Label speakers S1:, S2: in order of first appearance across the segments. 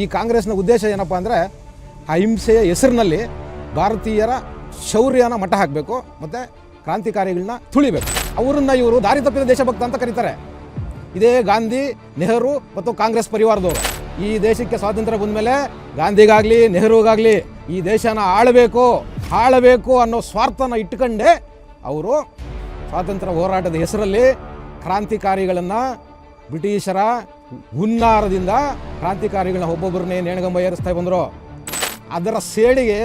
S1: ಈ ಕಾಂಗ್ರೆಸ್ನ ಉದ್ದೇಶ ಏನಪ್ಪ ಅಂದರೆ ಅಹಿಂಸೆಯ ಹೆಸರಿನಲ್ಲಿ ಭಾರತೀಯರ ಶೌರ್ಯನ ಮಟ್ಟ ಹಾಕಬೇಕು ಮತ್ತು ಕ್ರಾಂತಿಕಾರಿಗಳನ್ನ ತುಳಿಬೇಕು. ಅವರನ್ನ ಇವರು ದಾರಿ ತಪ್ಪಿದ ದೇಶಭಕ್ತ ಅಂತ ಕರೀತಾರೆ. ಇದೇ ಗಾಂಧಿ, ನೆಹರು ಮತ್ತು ಕಾಂಗ್ರೆಸ್ ಪರಿವಾರದವರು. ಈ ದೇಶಕ್ಕೆ ಸ್ವಾತಂತ್ರ್ಯ ಬಂದಮೇಲೆ ಗಾಂಧಿಗಾಗಲಿ, ನೆಹರುಗಾಗಲಿ ಈ ದೇಶನ ಆಳಬೇಕು ಆಳಬೇಕು ಅನ್ನೋ ಸ್ವಾರ್ಥನ ಇಟ್ಕೊಂಡೇ ಅವರು ಸ್ವಾತಂತ್ರ್ಯ ಹೋರಾಟದ ಹೆಸರಲ್ಲಿ ಕ್ರಾಂತಿಕಾರಿಗಳನ್ನು ಬ್ರಿಟಿಷರ ಹುನ್ನಾರದಿಂದ ಕ್ರಾಂತಿಕಾರಿಗಳನ್ನ ಒಬ್ಬೊಬ್ಬರನ್ನೇ ನೇಣಗಂಬ ಏರಿಸ್ತಾ ಬಂದರು. ಅದರ ಸೇಡಿಗೆ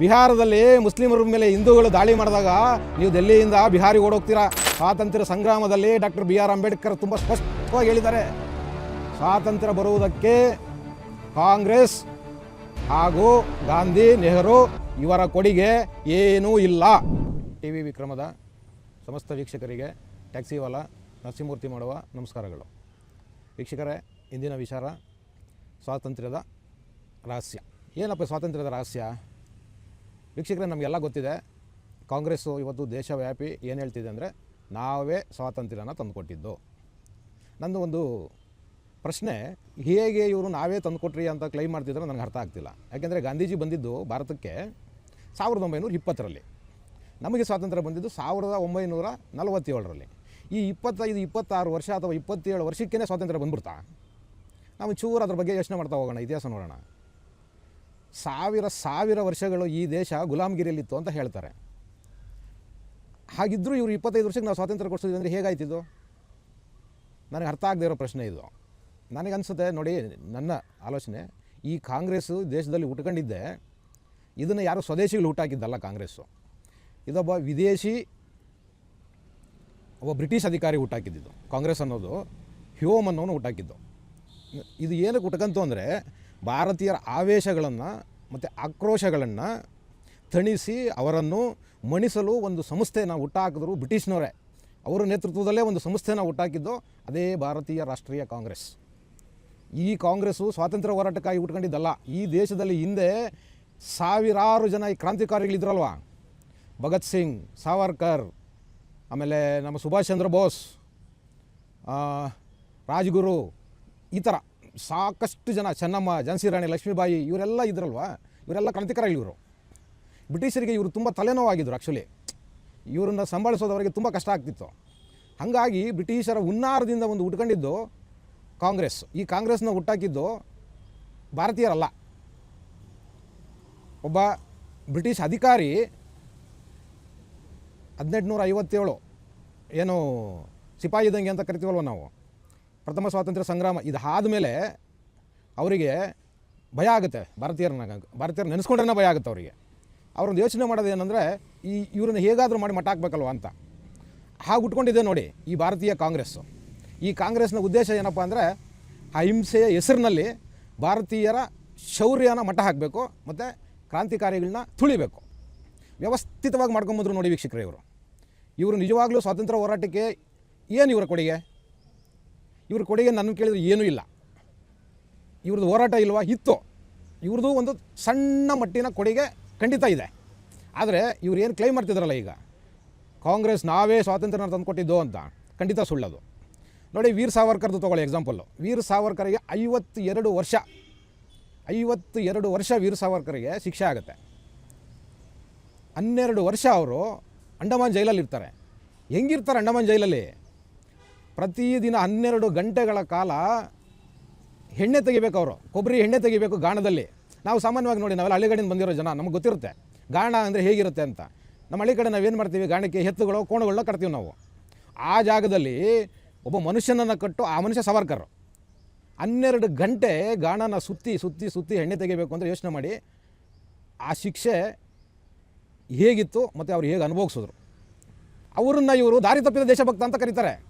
S1: ಬಿಹಾರದಲ್ಲಿ ಮುಸ್ಲಿಮರ ಮೇಲೆ ಹಿಂದೂಗಳು ದಾಳಿ ಮಾಡಿದಾಗ ನೀವು ದೆಲ್ಲಿಯಿಂದ ಬಿಹಾರಿಗೆ ಓಡೋಗ್ತೀರಾ? ಸ್ವಾತಂತ್ರ್ಯ ಸಂಗ್ರಾಮದಲ್ಲಿ ಡಾಕ್ಟರ್ ಬಿ ಆರ್ ಅಂಬೇಡ್ಕರ್ ತುಂಬ ಸ್ಪಷ್ಟವಾಗಿ ಹೇಳಿದ್ದಾರೆ. ಸ್ವಾತಂತ್ರ್ಯ ಬರುವುದಕ್ಕೆ ಕಾಂಗ್ರೆಸ್ ಹಾಗೂ ಗಾಂಧಿ, ನೆಹರು ಇವರ ಕೊಡುಗೆ ಏನೂ ಇಲ್ಲ. ಟಿ ವಿ ವಿಕ್ರಮದ ಸಮಸ್ತ ವೀಕ್ಷಕರಿಗೆ ಟ್ಯಾಕ್ಸಿವಾಲಾ ನರಸಿಂಹಮೂರ್ತಿ ಮಾಡುವ ನಮಸ್ಕಾರಗಳು. ವೀಕ್ಷಕರೇ, ಇಂದಿನ ವಿಚಾರ ಸ್ವಾತಂತ್ರ್ಯದ ರಹಸ್ಯ. ಏನಪ್ಪ ಸ್ವಾತಂತ್ರ್ಯದ ರಹಸ್ಯ? ವೀಕ್ಷಕರೇ, ನಮಗೆಲ್ಲ ಗೊತ್ತಿದೆ, ಕಾಂಗ್ರೆಸ್ಸು ಇವತ್ತು ದೇಶವ್ಯಾಪಿ ಏನು ಹೇಳ್ತಿದೆ ಅಂದರೆ, ನಾವೇ ಸ್ವಾತಂತ್ರ್ಯನ ತಂದುಕೊಟ್ಟಿದ್ದು. ನಂದು ಒಂದು ಪ್ರಶ್ನೆ, ಹೇಗೆ ಇವರು ನಾವೇ ತಂದುಕೊಟ್ರಿ ಅಂತ ಕ್ಲೈಮ್ ಮಾಡ್ತಿದ್ರೆ ನನಗೆ ಅರ್ಥ ಆಗ್ತಿಲ್ಲ. ಯಾಕೆಂದರೆ ಗಾಂಧೀಜಿ ಬಂದಿದ್ದು ಭಾರತಕ್ಕೆ ಸಾವಿರದ ಒಂಬೈನೂರ ಇಪ್ಪತ್ತರಲ್ಲಿ. ನಮಗೆ ಸ್ವಾತಂತ್ರ್ಯ ಬಂದಿದ್ದು ಸಾವಿರದ ಒಂಬೈನೂರ ನಲವತ್ತೇಳರಲ್ಲಿ. ಈ ಇಪ್ಪತ್ತೈದು, ಇಪ್ಪತ್ತಾರು ವರ್ಷ ಅಥವಾ ಇಪ್ಪತ್ತೇಳು ವರ್ಷಕ್ಕೇ ಸ್ವಾತಂತ್ರ್ಯ ಬಂದ್ಬಿಡ್ತಾ? ನಾವು ಚೂರು ಅದ್ರ ಬಗ್ಗೆ ಯೋಚನೆ ಮಾಡ್ತಾ ಹೋಗೋಣ, ಇತಿಹಾಸ ನೋಡೋಣ. ಸಾವಿರ ಸಾವಿರ ವರ್ಷಗಳು ಈ ದೇಶ ಗುಲಾಮಗಿರಿಯಲ್ಲಿತ್ತು ಅಂತ ಹೇಳ್ತಾರೆ. ಹಾಗಿದ್ದರೂ ಇವರು ಇಪ್ಪತ್ತೈದು ವರ್ಷಕ್ಕೆ ನಾವು ಸ್ವಾತಂತ್ರ್ಯ ಕೊಡಿಸಿದ್ವಿ ಅಂದರೆ ಹೇಗಾಯ್ತಿದ್ದು ನನಗೆ ಅರ್ಥ ಆಗದೆ ಇರೋ ಪ್ರಶ್ನೆ ಇದು. ನನಗನ್ಸುತ್ತೆ, ನೋಡಿ, ನನ್ನ ಆಲೋಚನೆ, ಈ ಕಾಂಗ್ರೆಸ್ಸು ದೇಶದಲ್ಲಿ ಹುಟ್ಕೊಂಡಿದ್ದೆ. ಇದನ್ನು ಯಾರು ಸ್ವದೇಶಿಗಳು ಹುಟ್ಟಾಕಿದ್ದಲ್ಲ ಕಾಂಗ್ರೆಸ್ಸು. ಇದೊಬ್ಬ ವಿದೇಶಿ ಒಬ್ಬ ಬ್ರಿಟಿಷ್ ಅಧಿಕಾರಿ ಹುಟ್ಟಾಕಿದ್ದು. ಕಾಂಗ್ರೆಸ್ ಅನ್ನೋದು ಹ್ಯೋಮ್ ಅನ್ನೋನು ಹುಟ್ಟಾಕಿದ್ದು. ಇದು ಏನಕ್ಕೆ ಹುಟ್ಕಂತು ಅಂದರೆ ಭಾರತೀಯರ ಆವೇಶಗಳನ್ನು ಮತ್ತು ಆಕ್ರೋಶಗಳನ್ನು ತಣಿಸಿ ಅವರನ್ನು ಮಣಿಸಲು ಒಂದು ಸಂಸ್ಥೆನ ಹುಟ್ಟಾಕಿದ್ರು ಬ್ರಿಟಿಷ್ನವರೇ. ಅವರ ನೇತೃತ್ವದಲ್ಲೇ ಒಂದು ಸಂಸ್ಥೆನ ಹುಟ್ಟಾಕಿದ್ದು ಅದೇ ಭಾರತೀಯ ರಾಷ್ಟ್ರೀಯ ಕಾಂಗ್ರೆಸ್. ಈ ಕಾಂಗ್ರೆಸ್ಸು ಸ್ವಾತಂತ್ರ್ಯ ಹೋರಾಟಕ್ಕಾಗಿ ಹುಟ್ಕೊಂಡಿದ್ದಲ್ಲ. ಈ ದೇಶದಲ್ಲಿ ಹಿಂದೆ ಸಾವಿರಾರು ಜನ ಈ ಕ್ರಾಂತಿಕಾರಿಗಳಿದ್ರಲ್ವ? ಭಗತ್ ಸಿಂಗ್, ಸಾವರ್ಕರ್ ಆಮೇಲೆ ನಮ್ಮ ಸುಭಾಷ್ ಚಂದ್ರ ಬೋಸ್ ರಾಜ್ಗುರು, ಈ ಥರ ಸಾಕಷ್ಟು ಜನ, ಚೆನ್ನಮ್ಮ ಝಾನ್ಸಿ ರಾಣಿ, ಲಕ್ಷ್ಮೀಬಾಯಿ, ಇವರೆಲ್ಲ ಇದ್ರಲ್ವ? ಇವರೆಲ್ಲ ಕ್ರಾಂತಿಕಾರಿಗಳು ಬ್ರಿಟಿಷರಿಗೆ ಇವರು ತುಂಬ ತಲೆನೋವಾಗಿದ್ದರು ಆ್ಯಕ್ಚುಲಿ ಇವರನ್ನ ಸಂಭಾಳಿಸೋದವರಿಗೆ ತುಂಬ ಕಷ್ಟ ಆಗ್ತಿತ್ತು. ಹಾಗಾಗಿ ಬ್ರಿಟಿಷರ ಹುನ್ನಾರದಿಂದ ಒಂದು ಹುಟ್ಕೊಂಡಿದ್ದು ಕಾಂಗ್ರೆಸ್. ಈ ಕಾಂಗ್ರೆಸ್ನ ಹುಟ್ಟಾಕಿದ್ದು ಭಾರತೀಯರಲ್ಲ. ಒಬ್ಬ ಬ್ರಿಟಿಷ್ ಅಧಿಕಾರಿ ಹದಿನೆಂಟುನೂರ ಐವತ್ತೇಳು ಏನು ಸಿಪಾಯಿ ದಂಗೆ ಅಂತ ಕರಿತೀವಲ್ವ ನಾವು? ಪ್ರಥಮ ಸ್ವಾತಂತ್ರ್ಯ ಸಂಗ್ರಾಮ ಇದು ಮೇಲೆ ಅವರಿಗೆ ಭಯ ಆಗುತ್ತೆ. ಭಾರತೀಯರನ್ನ ಭಾರತೀಯರು ನೆನೆಸ್ಕೊಂಡ್ರೆ ಭಯ ಆಗುತ್ತೆ ಅವರಿಗೆ. ಅವ್ರೊಂದು ಯೋಚನೆ ಮಾಡೋದು ಏನಂದರೆ, ಈ ಇವ್ರನ್ನ ಹೇಗಾದರೂ ಮಾಡಿ ಮಟ್ಟ ಹಾಕ್ಬೇಕಲ್ವ ಅಂತ. ಹಾಗೆ ಉಟ್ಕೊಂಡಿದೆ ನೋಡಿ ಈ ಭಾರತೀಯ ಕಾಂಗ್ರೆಸ್ಸು. ಈ ಕಾಂಗ್ರೆಸ್ನ ಉದ್ದೇಶ ಏನಪ್ಪ ಅಂದರೆ ಅಹಿಂಸೆಯ ಹೆಸರಿನಲ್ಲಿ ಭಾರತೀಯರ ಶೌರ್ಯನ ಮಟ್ಟ ಹಾಕಬೇಕು, ಮತ್ತು ಕ್ರಾಂತಿಕಾರಿಗಳನ್ನ ತುಳಿಬೇಕು. ವ್ಯವಸ್ಥಿತವಾಗಿ ಮಾಡ್ಕೊಂಬಂದ್ರು ನೋಡಿ ವೀಕ್ಷಕರೇ ಇವರು. ಇವರು ನಿಜವಾಗ್ಲೂ ಸ್ವಾತಂತ್ರ್ಯ ಹೋರಾಟಕ್ಕೆ ಏನು ಇವರ ಕೊಡುಗೆ? ಇವ್ರ ಕೊಡುಗೆ ನನ್ನ ಕೇಳಿದ್ರೆ ಏನೂ ಇಲ್ಲ. ಇವ್ರದ್ದು ಹೋರಾಟ ಇಲ್ವಾ? ಇತ್ತು. ಇವ್ರದ್ದು ಒಂದು ಸಣ್ಣ ಮಟ್ಟಿನ ಕೊಡುಗೆ ಖಂಡಿತ ಇದೆ. ಆದರೆ ಇವ್ರು ಏನು ಕ್ಲೈಮ್ ಮಾಡ್ತಿದ್ರಲ್ಲ ಈಗ? ಕಾಂಗ್ರೆಸ್ ನಾವೇ ಸ್ವಾತಂತ್ರ್ಯನ ತಂದುಕೊಟ್ಟಿದ್ದು ಅಂತ. ಖಂಡಿತ ಸುಳ್ಳೋದು. ನೋಡಿ ವೀರ್ ಸಾವರ್ಕರ್ದು ತೊಗೊಳ್ಳಿ ಎಕ್ಸಾಂಪಲ್ಲು ವೀರ್ ಸಾವರ್ಕರಿಗೆ ಐವತ್ತು ಎರಡು ವರ್ಷ ಐವತ್ತು ಎರಡು ವರ್ಷ ವೀರ್ ಸಾವರ್ಕರಿಗೆ ಶಿಕ್ಷೆ ಆಗುತ್ತೆ. ಹನ್ನೆರಡು ವರ್ಷ ಅವರು ಅಂಡಮಾನ್ ಜೈಲಲ್ಲಿ ಇರ್ತಾರೆ. ಹೆಂಗಿರ್ತಾರೆ ಅಂಡಮಾನ್ ಜೈಲಲ್ಲಿ? ಪ್ರತಿದಿನ ಹನ್ನೆರಡು ಗಂಟೆಗಳ ಕಾಲ ಎಣ್ಣೆ ತೆಗಿಬೇಕು ಅವರು. ಕೊಬ್ಬರಿ ಎಣ್ಣೆ ತೆಗಿಬೇಕು ಗಾಣದಲ್ಲಿ. ನಾವು ಸಾಮಾನ್ಯವಾಗಿ ನೋಡಿ, ನಾವೆಲ್ಲ ಹಳ್ಳಿಗಡೆಯಿಂದ ಬಂದಿರೋ ಜನ, ನಮಗೆ ಗೊತ್ತಿರುತ್ತೆ. ಗಾಣ ಅಂದರೆ ಹೇಗಿರುತ್ತೆ ಅಂತ. ನಮ್ಮ ಹಳ್ಳಿ ಕಡೆ ನಾವೇನು ಮಾಡ್ತೀವಿ? ಗಾಣಕ್ಕೆ ಎತ್ತುಗಳು ಕೋಣಗಳನ್ನ ಕಟ್ತೀವಿ ನಾವು. ಆ ಜಾಗದಲ್ಲಿ ಒಬ್ಬ ಮನುಷ್ಯನನ್ನು ಕಟ್ಟು, ಆ ಮನುಷ್ಯ ಸವರ್ಕರ್. ಹನ್ನೆರಡು ಗಂಟೆ ಗಾಣನ ಸುತ್ತಿ ಸುತ್ತಿ ಸುತ್ತಿ ಎಣ್ಣೆ ತೆಗಿಬೇಕು ಅಂದರೆ ಯೋಚನೆ ಮಾಡಿ, ಆ ಶಿಕ್ಷೆ ಹೇಗಿತ್ತು ಮತ್ತು ಅವ್ರು ಹೇಗೆ ಅನುಭವಿಸಿದ್ರು. ಅವರನ್ನು ಇವರು ದಾರಿ ತಪ್ಪಿದ ದೇಶಭಕ್ತ ಅಂತ ಕರೀತಾರೆ.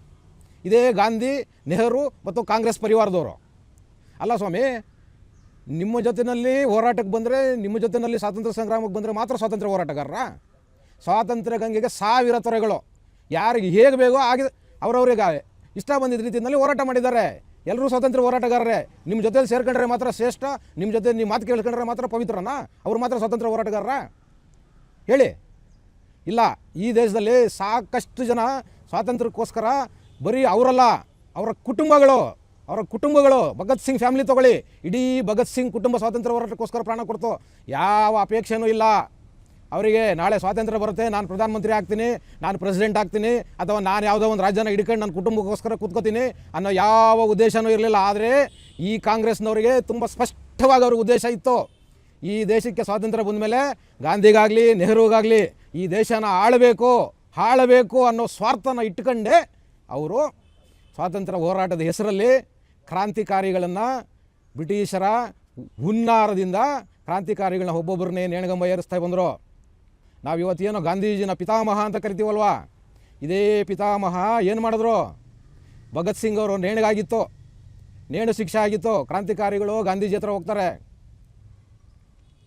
S1: ಇದೇ ಗಾಂಧಿ, ನೆಹರು ಮತ್ತು ಕಾಂಗ್ರೆಸ್ ಪರಿವಾರದವರು. ಅಲ್ಲ ಸ್ವಾಮಿ, ನಿಮ್ಮ ಜೊತೆಯಲ್ಲಿ ಹೋರಾಟಕ್ಕೆ ಬಂದರೆ, ನಿಮ್ಮ ಜೊತೆಯಲ್ಲಿ ಸ್ವಾತಂತ್ರ್ಯ ಸಂಗ್ರಾಮಕ್ಕೆ ಬಂದರೆ ಮಾತ್ರ ಸ್ವಾತಂತ್ರ್ಯ ಹೋರಾಟಗಾರರ? ಸ್ವಾತಂತ್ರ್ಯ ಗಂಗೆಗೆ ಸಾವಿರ ತೊರೆಗಳು. ಯಾರಿಗೆ ಹೇಗೆ ಬೇಕೋ ಆಗಿದೆ ಅವರವರಿಗೆ ಇಷ್ಟ ಬಂದಿದ್ದ ರೀತಿಯಲ್ಲಿ ಹೋರಾಟ ಮಾಡಿದ್ದಾರೆ. ಎಲ್ಲರೂ ಸ್ವಾತಂತ್ರ್ಯ ಹೋರಾಟಗಾರರೇ. ನಿಮ್ಮ ಜೊತೆಯಲ್ಲಿ ಸೇರ್ಕೊಂಡ್ರೆ ಮಾತ್ರ ಶ್ರೇಷ್ಠ, ನಿಮ್ಮ ಜೊತೆ ನಿಮ್ಮ ಮಾತು ಕೇಳ್ಕೊಂಡ್ರೆ ಮಾತ್ರ ಪವಿತ್ರನಾ? ಅವ್ರು ಮಾತ್ರ ಸ್ವಾತಂತ್ರ್ಯ ಹೋರಾಟಗಾರರ? ಹೇಳಿ. ಇಲ್ಲ, ಈ ದೇಶದಲ್ಲಿ ಸಾಕಷ್ಟು ಜನ ಸ್ವಾತಂತ್ರ್ಯಕ್ಕೋಸ್ಕರ ಬರೀ ಅವರಲ್ಲ, ಅವರ ಕುಟುಂಬಗಳು ಅವರ ಕುಟುಂಬಗಳು, ಭಗತ್ ಸಿಂಗ್ ಫ್ಯಾಮಿಲಿ ತಗೊಳ್ಳಿ. ಇಡೀ ಭಗತ್ ಸಿಂಗ್ ಕುಟುಂಬ ಸ್ವಾತಂತ್ರ್ಯ ಹೋರಾಟಕ್ಕೋಸ್ಕರ ಪ್ರಾಣ ಕೊಡ್ತು. ಯಾವ ಅಪೇಕ್ಷೆನೂ ಇಲ್ಲ. ಅವರಿಗೆ ನಾಳೆ ಸ್ವಾತಂತ್ರ್ಯ ಬರುತ್ತೆ, ನಾನು ಪ್ರಧಾನಮಂತ್ರಿ ಆಗ್ತೀನಿ, ನಾನು ಪ್ರೆಸಿಡೆಂಟ್ ಆಗ್ತೀನಿ, ಅಥವಾ ನಾನು ಯಾವುದೋ ಒಂದು ರಾಜ್ಯನ ಹಿಡ್ಕೊಂಡು ನನ್ನ ಕುಟುಂಬಕ್ಕೋಸ್ಕರ ಕೂತ್ಕೋತೀನಿ ಅನ್ನೋ ಯಾವ ಉದ್ದೇಶನೂ ಇರಲಿಲ್ಲ. ಆದರೆ ಈ ಕಾಂಗ್ರೆಸ್ನವರಿಗೆ ತುಂಬ ಸ್ಪಷ್ಟವಾಗಿ ಅವ್ರ ಉದ್ದೇಶ ಇತ್ತು. ಈ ದೇಶಕ್ಕೆ ಸ್ವಾತಂತ್ರ್ಯ ಬಂದ ಮೇಲೆ ಗಾಂಧಿಗಾಗಲಿ, ನೆಹರುಗಾಗಲಿ ಈ ದೇಶನ ಆಳಬೇಕು ಆಳಬೇಕು ಅನ್ನೋ ಸ್ವಾರ್ಥನ ಇಟ್ಕೊಂಡೇ ಅವರು ಸ್ವಾತಂತ್ರ್ಯ ಹೋರಾಟದ ಹೆಸರಲ್ಲಿ ಕ್ರಾಂತಿಕಾರಿಗಳನ್ನು ಬ್ರಿಟಿಷರ ಹುನ್ನಾರದಿಂದ ಕ್ರಾಂತಿಕಾರಿಗಳನ್ನ ಒಬ್ಬೊಬ್ಬರನ್ನೇ ನೇಣಗಂಬ ಏರಿಸ್ತಾ ಬಂದರು. ನಾವು ಇವತ್ತೇನೋ ಗಾಂಧೀಜಿನ ಪಿತಾಮಹ ಅಂತ ಕರಿತೀವಲ್ವಾ? ಇದೇ ಪಿತಾಮಹ ಏನು ಮಾಡಿದ್ರು? ಭಗತ್ ಸಿಂಗ್ ಅವರು ನೇಣಿಗಾಗಿತ್ತು. ನೇಣು ಶಿಕ್ಷೆ ಆಗಿತ್ತು. ಕ್ರಾಂತಿಕಾರಿಗಳು ಗಾಂಧೀಜಿ ಹತ್ರ ಹೋಗ್ತಾರೆ.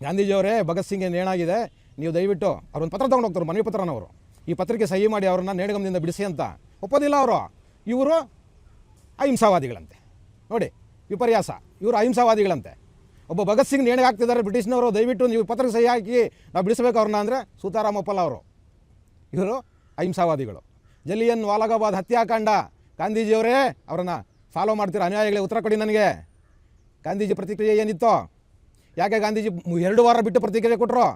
S1: ಗಾಂಧೀಜಿಯವರೇ ಭಗತ್ ಸಿಂಗ್ಗೆ ನೇಣಾಗಿದೆ. ನೀವು ದಯವಿಟ್ಟು ಅವ್ರೊಂದು ಪತ್ರ ತೊಗೊಂಡು ಹೋಗ್ತಾರೆ, ಮನವಿ ಪತ್ರನವರು. ಈ ಪತ್ರಕ್ಕೆ ಸಹಿ ಮಾಡಿ ಅವ್ರನ್ನ ನೇಣಗಮದಿಂದ ಬಿಡಿಸಿ ಅಂತ. ಒಪ್ಪೋದಿಲ್ಲ ಅವರು. ಇವರು ಅಹಿಂಸಾವಾದಿಗಳಂತೆ. ನೋಡಿ, ವಿಪರ್ಯಾಸ. ಇವರು ಅಹಿಂಸಾವಾದಿಗಳಂತೆ. ಒಬ್ಬ ಭಗತ್ ಸಿಂಗ್ ನೇಣಿಗೆ ಹಾಕ್ತಿದ್ದಾರೆ ಬ್ರಿಟಿಷ್ನವರು, ದಯವಿಟ್ಟು ನೀವು ಪತ್ರಕ್ಕೆ ಸಹಿ ಹಾಕಿ ನಾವು ಬಿಡಿಸ್ಬೇಕು ಅವ್ರನ್ನ ಅಂದರೆ ಸೀತಾರಾಮ್ ಒಪ್ಪಲ್ಲ ಅವರು. ಇವರು ಅಹಿಂಸಾವಾದಿಗಳು. ಜಲಿಯನ್ ವಾಲಗಾಬಾದ್ ಹತ್ಯಾಕಾಂಡ. ಗಾಂಧೀಜಿಯವರೇ ಅವರನ್ನು ಫಾಲೋ ಮಾಡ್ತೀರ? ಅನ್ಯಾಯಗಳಿಗೆ ಉತ್ತರ ಕೊಡಿ ನನಗೆ. ಗಾಂಧೀಜಿ ಪ್ರತಿಕ್ರಿಯೆ ಏನಿತ್ತು? ಯಾಕೆ ಗಾಂಧೀಜಿ ಎರಡು ವಾರ ಬಿಟ್ಟು ಪ್ರತಿಕ್ರಿಯೆ ಕೊಟ್ಟರು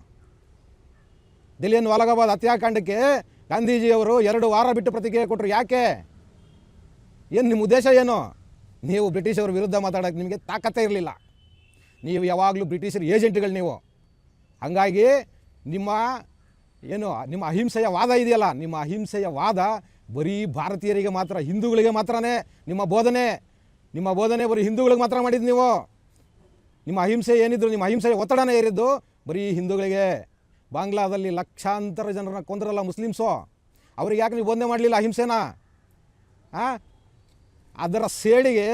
S1: ದಿಲ್ಲಿಯನ್ನು ವಾಲಗಾಬಾದ್ ಹತ್ಯಾಕಾಂಡಕ್ಕೆ ಗಾಂಧೀಜಿಯವರು ಎರಡು ವಾರ ಬಿಟ್ಟು ಪ್ರತಿಕ್ರಿಯೆ ಕೊಟ್ಟರು ಯಾಕೆ? ಏನು ನಿಮ್ಮ ಉದ್ದೇಶ ಏನು? ನೀವು ಬ್ರಿಟಿಷರ ವಿರುದ್ಧ ಮಾತಾಡೋಕ್ಕೆ ನಿಮಗೆ ತಾಕತ್ತೇ ಇರಲಿಲ್ಲ. ನೀವು ಯಾವಾಗಲೂ ಬ್ರಿಟಿಷರ ಏಜೆಂಟ್ಗಳು ನೀವು. ಹಾಗಾಗಿ ನಿಮ್ಮ ಏನು, ನಿಮ್ಮ ಅಹಿಂಸೆಯ ವಾದ ಇದೆಯಲ್ಲ, ನಿಮ್ಮ ಅಹಿಂಸೆಯ ವಾದ ಬರೀ ಭಾರತೀಯರಿಗೆ ಮಾತ್ರ, ಹಿಂದೂಗಳಿಗೆ ಮಾತ್ರನೇ, ನಿಮ್ಮ ಬೋಧನೆ ನಿಮ್ಮ ಬೋಧನೆ ಬರೀ ಹಿಂದೂಗಳಿಗೆ ಮಾತ್ರ ಮಾಡಿದ್ದು ನೀವು. ನಿಮ್ಮ ಅಹಿಂಸೆ ಏನಿದ್ರು, ನಿಮ್ಮ ಅಹಿಂಸೆ ಒತ್ತಡನೇ ಏರಿದ್ದು, ಬರೀ ಹಿಂದೂಗಳಿಗೆ ಬಾಂಗ್ಲಾದಲ್ಲಿ ಲಕ್ಷಾಂತರ ಜನರನ್ನ ಕೊಂದ್ರಲ್ಲ ಮುಸ್ಲಿಮ್ಸು? ಅವ್ರಿಗೆ ಯಾಕೆ ನೀವು ಒಂದೇ ಮಾಡಲಿಲ್ಲ ಅಹಿಂಸೆನ? ಅದರ ಸೇಡಿಗೆ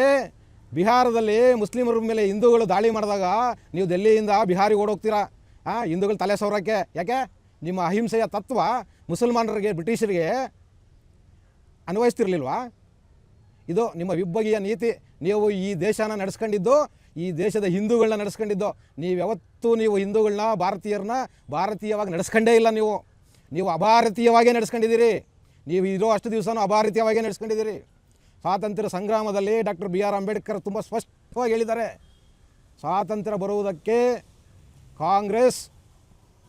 S1: ಬಿಹಾರದಲ್ಲಿ ಮುಸ್ಲಿಮರ ಮೇಲೆ ಹಿಂದೂಗಳು ದಾಳಿ ಮಾಡಿದಾಗ ನೀವು ದೆಲ್ಲಿಯಿಂದ ಬಿಹಾರಿಗೆ ಓಡೋಗ್ತೀರಾ? ಹಾಂ ಹಿಂದೂಗಳು ತಲೆ ಸೌರಕ್ಕೆ. ಯಾಕೆ? ನಿಮ್ಮ ಅಹಿಂಸೆಯ ತತ್ವ ಮುಸಲ್ಮಾನರಿಗೆ, ಬ್ರಿಟಿಷರಿಗೆ ಅನ್ವಯಿಸ್ತಿರ್ಲಿಲ್ವಾ? ಇದು ನಿಮ್ಮ ವಿಭಗೀಯ ನೀತಿ. ನೀವು ಈ ದೇಶನ ನಡೆಸ್ಕೊಂಡಿದ್ದು ಈ ದೇಶದ ಹಿಂದೂಗಳನ್ನ ನಡೆಸ್ಕೊಂಡಿದ್ದು ನೀವು ಯಾವತ್ತೂ ನೀವು ಹಿಂದೂಗಳನ್ನ, ಭಾರತೀಯರನ್ನ ಭಾರತೀಯವಾಗಿ ನಡೆಸ್ಕೊಂಡೇ ಇಲ್ಲ ನೀವು. ನೀವು ಅಭಾರತೀಯವಾಗೇ ನಡೆಸ್ಕೊಂಡಿದ್ದೀರಿ. ನೀವು ಇರೋ ಅಷ್ಟು ದಿವಸನೂ ಅಭಾರತೀಯವಾಗೇ ನಡೆಸ್ಕೊಂಡಿದ್ದೀರಿ. ಸ್ವಾತಂತ್ರ್ಯ ಸಂಗ್ರಾಮದಲ್ಲಿ ಡಾಕ್ಟರ್ ಬಿ ಆರ್ ಅಂಬೇಡ್ಕರ್ ತುಂಬ ಸ್ಪಷ್ಟವಾಗಿ ಹೇಳಿದ್ದಾರೆ. ಸ್ವಾತಂತ್ರ್ಯ ಬರುವುದಕ್ಕೆ ಕಾಂಗ್ರೆಸ್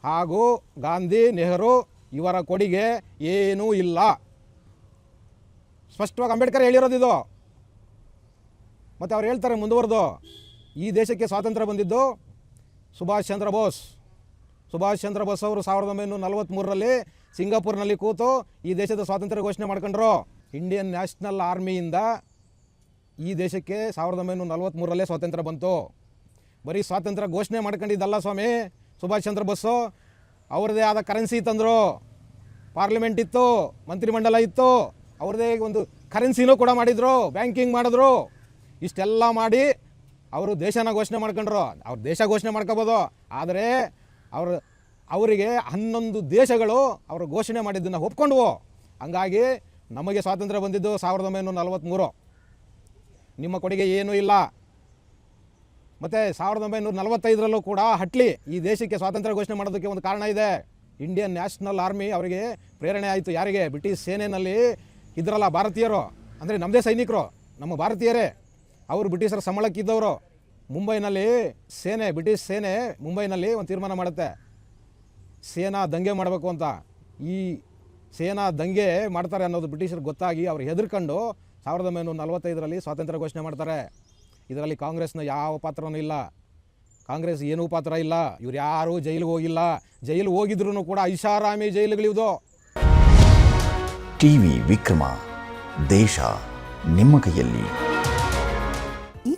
S1: ಹಾಗೂ ಗಾಂಧಿ, ನೆಹರು ಇವರ ಕೊಡುಗೆ ಏನೂ ಇಲ್ಲ. ಸ್ಪಷ್ಟವಾಗಿ ಅಂಬೇಡ್ಕರ್ ಹೇಳಿರೋದಿದು. ಮತ್ತು ಅವ್ರು ಹೇಳ್ತಾರೆ ಮುಂದುವರೆದು. ಈ ದೇಶಕ್ಕೆ ಸ್ವಾತಂತ್ರ್ಯ ಬಂದಿದ್ದು ಸುಭಾಷ್ ಚಂದ್ರ ಬೋಸ್. ಸುಭಾಷ್ ಚಂದ್ರ ಬೋಸ್ ಅವರು ಸಾವಿರದ ಒಂಬೈನೂರ ನಲವತ್ತ್ಮೂರರಲ್ಲಿ ಸಿಂಗಾಪುರ್ನಲ್ಲಿ ಕೂತು ಈ ದೇಶದ ಸ್ವಾತಂತ್ರ್ಯ ಘೋಷಣೆ ಮಾಡ್ಕೊಂಡ್ರು. ಇಂಡಿಯನ್ ನ್ಯಾಷನಲ್ ಆರ್ಮಿಯಿಂದ ಈ ದೇಶಕ್ಕೆ ಸಾವಿರದ ಒಂಬೈನೂರ ನಲವತ್ತ್ಮೂರಲ್ಲೇ ಸ್ವಾತಂತ್ರ್ಯ ಬಂತು. ಬರೀ ಸ್ವಾತಂತ್ರ್ಯ ಘೋಷಣೆ ಮಾಡ್ಕೊಂಡಿದ್ದಲ್ಲ ಸ್ವಾಮಿ, ಸುಭಾಷ್ ಚಂದ್ರ ಬೋಸು. ಅವ್ರದ್ದೇ ಆದ ಕರೆನ್ಸಿ ತಂದರು. ಪಾರ್ಲಿಮೆಂಟ್ ಇತ್ತು, ಮಂತ್ರಿಮಂಡಲ ಇತ್ತು. ಅವ್ರದ್ದೇ ಒಂದು ಕರೆನ್ಸಿನೂ ಕೂಡ ಮಾಡಿದರು ಬ್ಯಾಂಕಿಂಗ್ ಮಾಡಿದ್ರು. ಇಷ್ಟೆಲ್ಲ ಮಾಡಿ ಅವರು ದೇಶನ ಘೋಷಣೆ ಮಾಡ್ಕೊಂಡ್ರು. ಅವ್ರು ದೇಶ ಘೋಷಣೆ ಮಾಡ್ಕೋಬೋದು. ಆದರೆ ಅವರು, ಅವರಿಗೆ ಹನ್ನೊಂದು ದೇಶಗಳು ಅವರು ಘೋಷಣೆ ಮಾಡಿದ್ದನ್ನು ಒಪ್ಕೊಂಡ್ವು. ಹಂಗಾಗಿ ನಮಗೆ ಸ್ವಾತಂತ್ರ್ಯ ಬಂದಿದ್ದು ಸಾವಿರದ ಒಂಬೈನೂರ ನಲವತ್ತ್ಮೂರು ನಿಮ್ಮ ಕೊಡುಗೆ ಏನೂ ಇಲ್ಲ. ಮತ್ತು ಸಾವಿರದ ಒಂಬೈನೂರ ನಲವತ್ತೈದರಲ್ಲೂ ಕೂಡ ಹಟ್ಲಿ ಈ ದೇಶಕ್ಕೆ ಸ್ವಾತಂತ್ರ್ಯ ಘೋಷಣೆ ಮಾಡೋದಕ್ಕೆ ಒಂದು ಕಾರಣ ಇದೆ. ಇಂಡಿಯನ್ ನ್ಯಾಷನಲ್ ಆರ್ಮಿ ಅವರಿಗೆ ಪ್ರೇರಣೆ ಆಯಿತು ಯಾರಿಗೆ? ಬ್ರಿಟಿಷ್ ಸೇನೆಯಲ್ಲಿ ಇದ್ರಲ್ಲ ಭಾರತೀಯರು. ಅಂದರೆ ನಮ್ಮದೇ ಸೈನಿಕರು, ನಮ್ಮ ಭಾರತೀಯರೇ. ಅವರು ಬ್ರಿಟಿಷರ ಸಂಬಳಕ್ಕಿದ್ದವರು. ಮುಂಬೈನಲ್ಲಿ ಸೇನೆ, ಬ್ರಿಟಿಷ್ ಸೇನೆ ಮುಂಬೈನಲ್ಲಿ ಒಂದು ತೀರ್ಮಾನ ಮಾಡುತ್ತೆ. ಸೇನಾ ದಂಗೆ ಮಾಡಬೇಕು ಅಂತ. ಈ ಸೇನಾ ದಂಗೆ ಮಾಡ್ತಾರೆ ಅನ್ನೋದು ಬ್ರಿಟಿಷರಿಗೆ ಗೊತ್ತಾಗಿ ಅವ್ರು ಹೆದರ್ಕೊಂಡು ಸಾವಿರದ ಒಂಬೈನೂರ ನಲವತ್ತೈದರಲ್ಲಿ ಸ್ವಾತಂತ್ರ್ಯ ಘೋಷಣೆ ಮಾಡ್ತಾರೆ. ಇದರಲ್ಲಿ ಕಾಂಗ್ರೆಸ್ನ ಯಾವ ಪಾತ್ರವೂ ಇಲ್ಲ. ಕಾಂಗ್ರೆಸ್ ಏನೂ ಪಾತ್ರ ಇಲ್ಲ. ಇವ್ರು ಯಾರೂ ಜೈಲಿಗೆ ಹೋಗಿಲ್ಲ. ಜೈಲು ಹೋಗಿದ್ರು ಕೂಡ ಐಷಾರಾಮಿ ಟಿ
S2: ಟಿವಿ ವಿಕ್ರಮ. ದೇಶ ನಿಮ್ಮ ಕೈಯಲ್ಲಿ.